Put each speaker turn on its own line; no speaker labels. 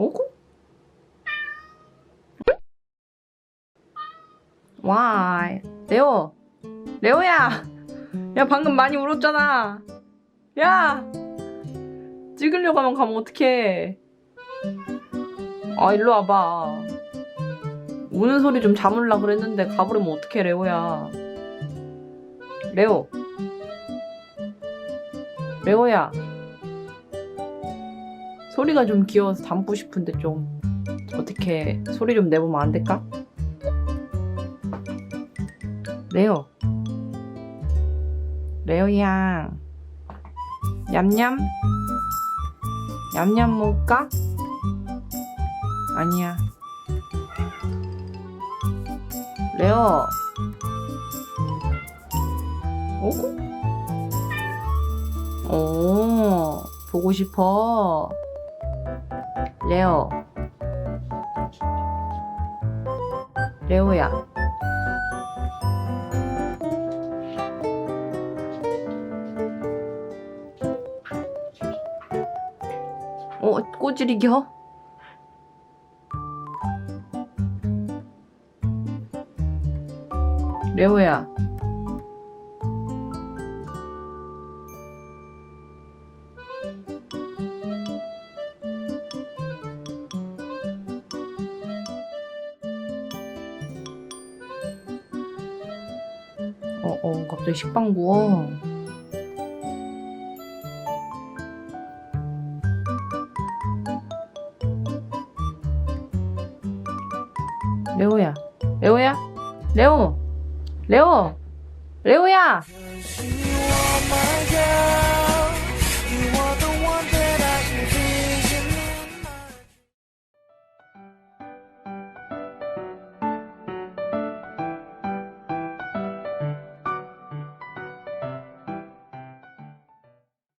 오고? 와, 레오, 레오야, 야 방금 많이 울었잖아. 야, 찍으려고 하면 가면 어떡해? 아 일로 와봐. 우는 소리 좀 잡으려 그랬는데 가버리면 어떡해 레오야. 레오, 레오야. 소리가 좀 귀여워서 담고 싶은데 좀 어떻게 소리 좀 내보면 안 될까? 레오 레오야 냠냠 냠냠 먹을까? 아니야 레오 오고? 오 보고 싶어 레오. 레오야. 어 꼬지리겨? 레오야 어 어 갑자기 식빵 구워. 레오야 레오야 레오 레오 레오야.
my